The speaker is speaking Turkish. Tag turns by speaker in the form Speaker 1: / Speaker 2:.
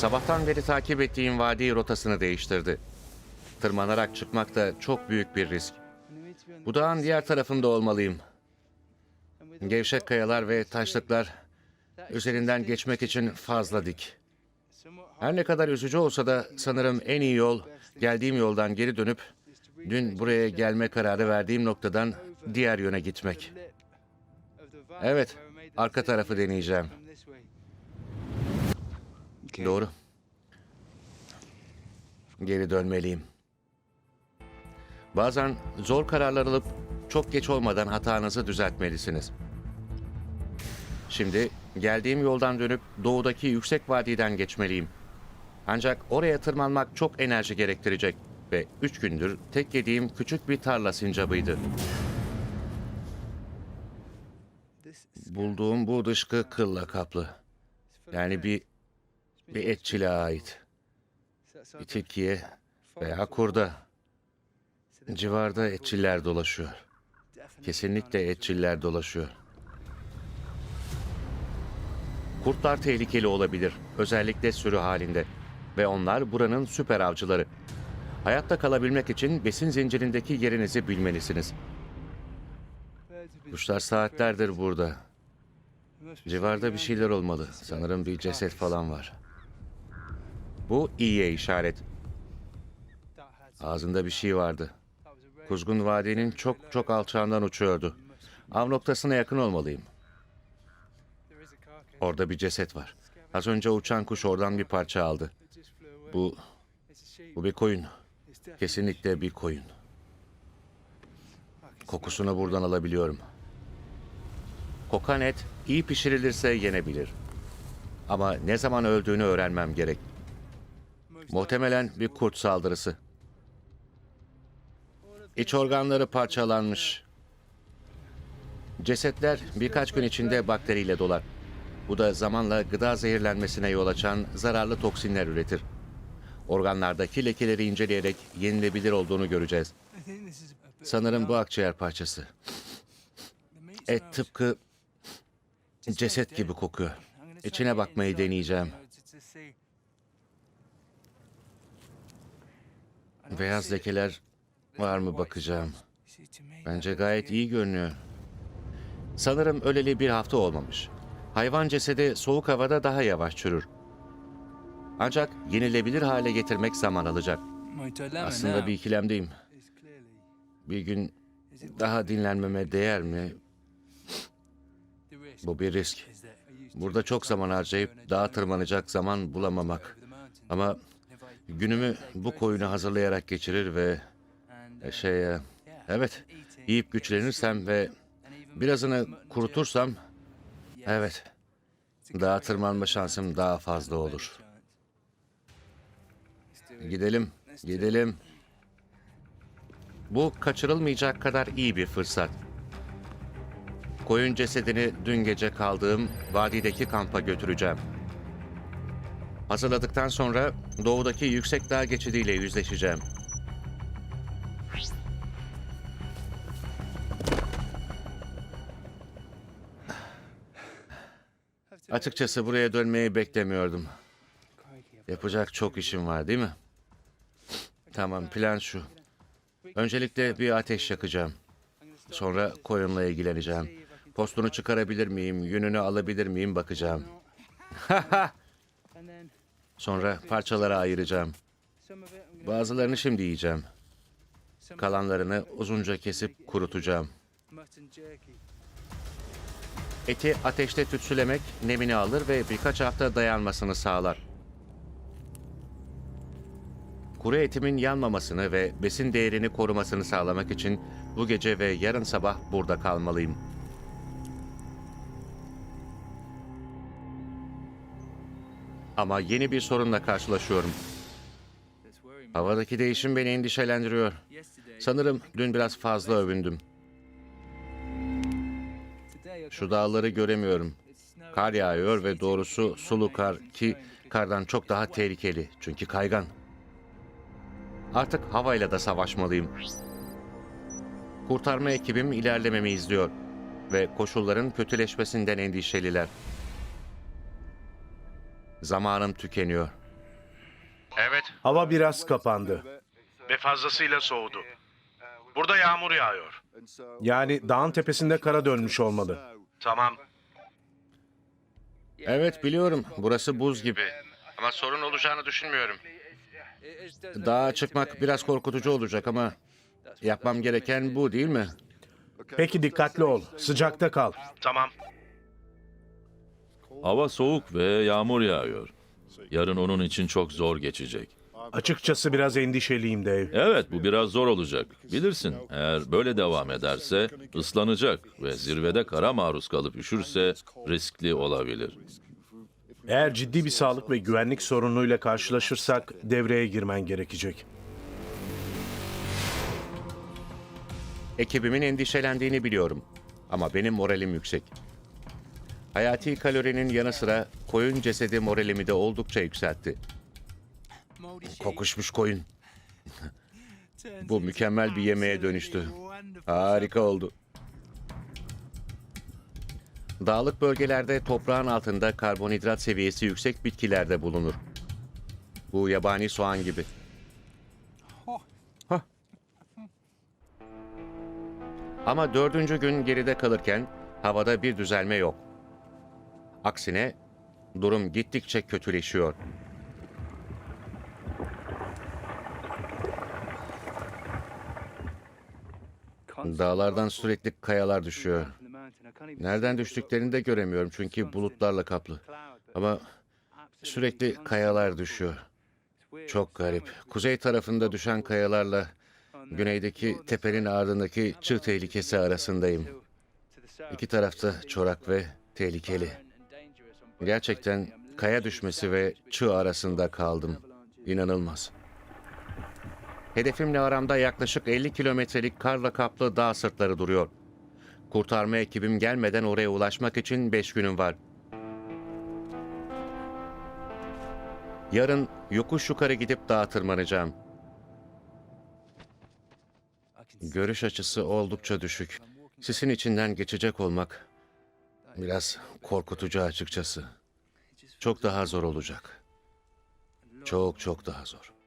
Speaker 1: Sabahtan beri takip ettiğim vadi rotasını değiştirdi. Tırmanarak çıkmak da çok büyük bir risk. Bu dağın diğer tarafında olmalıyım. Gevşek kayalar ve taşlıklar üzerinden geçmek için fazla dik. Her ne kadar üzücü olsa da sanırım en iyi yol geldiğim yoldan geri dönüp dün buraya gelme kararı verdiğim noktadan diğer yöne gitmek. Evet, arka tarafı deneyeceğim. Doğru. Geri dönmeliyim. Bazen zor kararlar alıp çok geç olmadan hatanızı düzeltmelisiniz. Şimdi geldiğim yoldan dönüp doğudaki yüksek vadiden geçmeliyim. Ancak oraya tırmanmak çok enerji gerektirecek ve üç gündür tek yediğim küçük bir tarla sincabıydı. Bulduğum bu dışkı kılla kaplı. Yani bir bir etçiliğe ait. Bir tilkiye veya kurda. Civarda etçiller dolaşıyor. Kesinlikle etçiller dolaşıyor. Kurtlar tehlikeli olabilir, özellikle sürü halinde. Ve onlar buranın süper avcıları. Hayatta kalabilmek için besin zincirindeki yerinizi bilmelisiniz. Kuşlar saatlerdir burada. Civarda bir şeyler olmalı. Sanırım bir ceset falan var. Bu iyiye işaret. Ağzında bir şey vardı. Kuzgun vadinin çok çok alçağından uçuyordu. Av noktasına yakın olmalıyım. Orada bir ceset var. Az önce uçan kuş oradan bir parça aldı. Bu, bu bir koyun. Kesinlikle bir koyun. Kokusunu buradan alabiliyorum. Kokan et iyi pişirilirse yenebilir. Ama ne zaman öldüğünü öğrenmem gerek. Muhtemelen bir kurt saldırısı. İç organları parçalanmış. Cesetler birkaç gün içinde bakteriyle dolar. Bu da zamanla gıda zehirlenmesine yol açan zararlı toksinler üretir. Organlardaki lekeleri inceleyerek yenilebilir olduğunu göreceğiz. Sanırım bu akciğer parçası. Et tıpkı ceset gibi kokuyor. İçine bakmayı deneyeceğim. Beyaz lekeler var mı bakacağım. Bence gayet iyi görünüyor. Sanırım öleli bir hafta olmamış. Hayvan cesedi soğuk havada daha yavaş çürür. Ancak yenilebilir hale getirmek zaman alacak. Aslında bir ikilemdeyim. Bir gün daha dinlenmeme değer mi? Bu bir risk. Burada çok zaman harcayıp dağa tırmanacak zaman bulamamak. Ama günümü bu koyunu hazırlayarak geçirir ve e, şey e, evet yiyip güçlenirsem ve birazını kurutursam evet dağa tırmanma şansım daha fazla olur. Gidelim, gidelim. Bu kaçırılmayacak kadar iyi bir fırsat. Koyun cesedini dün gece kaldığım vadideki kampa götüreceğim. Hazırladıktan sonra doğudaki yüksek dağ geçidiyle yüzleşeceğim. Açıkçası buraya dönmeyi beklemiyordum. Yapacak çok işim var değil mi? Tamam plan şu. Öncelikle bir ateş yakacağım. Sonra koyunla ilgileneceğim. Postunu çıkarabilir miyim, yününü alabilir miyim bakacağım. Sonra parçalara ayıracağım. Bazılarını şimdi yiyeceğim. Kalanlarını uzunca kesip kurutacağım. Eti ateşte tütsülemek nemini alır ve birkaç hafta dayanmasını sağlar. Kuru etimin yanmamasını ve besin değerini korumasını sağlamak için bu gece ve yarın sabah burada kalmalıyım. Ama yeni bir sorunla karşılaşıyorum. Havadaki değişim beni endişelendiriyor. Sanırım dün biraz fazla övündüm. Şu dağları göremiyorum. Kar yağıyor ve doğrusu sulu kar ki kardan çok daha tehlikeli çünkü kaygan. Artık havayla da savaşmalıyım. Kurtarma ekibim ilerlememi izliyor ve koşulların kötüleşmesinden endişeliler. Zamanım tükeniyor.
Speaker 2: Hava biraz kapandı.
Speaker 3: Ve fazlasıyla soğudu. Burada yağmur yağıyor.
Speaker 2: Yani dağın tepesinde kara dönmüş olmalı.
Speaker 3: Tamam.
Speaker 1: Evet biliyorum. Burası buz gibi. Ama sorun olacağını düşünmüyorum. Dağa çıkmak biraz korkutucu olacak ama yapmam gereken bu değil mi?
Speaker 2: Peki dikkatli ol. Sıcakta kal.
Speaker 3: Tamam.
Speaker 4: Hava soğuk ve yağmur yağıyor. Yarın onun için çok zor geçecek.
Speaker 2: Açıkçası biraz endişeliyim Dave.
Speaker 4: Evet bu biraz zor olacak. Bilirsin eğer böyle devam ederse ıslanacak ve zirvede kara maruz kalıp üşürse riskli olabilir.
Speaker 2: Eğer ciddi bir sağlık ve güvenlik sorunuyla karşılaşırsak devreye girmen gerekecek.
Speaker 1: Ekibimin endişelendiğini biliyorum. Ama benim moralim yüksek. Hayati kalorinin yanı sıra koyun cesedi moralimi de oldukça yükseltti. Kokuşmuş koyun. Bu mükemmel bir yemeğe dönüştü. Harika oldu. Dağlık bölgelerde toprağın altında karbonhidrat seviyesi yüksek bitkilerde bulunur. Bu yabani soğan gibi. Hah. Ama dördüncü gün geride kalırken havada bir düzelme yok. Aksine durum gittikçe kötüleşiyor. Dağlardan sürekli kayalar düşüyor. Nereden düştüklerini de göremiyorum çünkü bulutlarla kaplı. Ama sürekli kayalar düşüyor. Çok garip. Kuzey tarafında düşen kayalarla güneydeki tepenin ardındaki çığ tehlikesi arasındayım. İki tarafta çorak ve tehlikeli. Gerçekten kaya düşmesi ve çığ arasında kaldım. İnanılmaz. Hedefimle aramda yaklaşık 50 kilometrelik karla kaplı dağ sırtları duruyor. Kurtarma ekibim gelmeden oraya ulaşmak için 5 günüm var. Yarın yokuş yukarı gidip dağa tırmanacağım. Görüş açısı oldukça düşük. Sisin içinden geçecek olmak biraz korkutucu açıkçası. Çok daha zor olacak. Çok çok daha zor.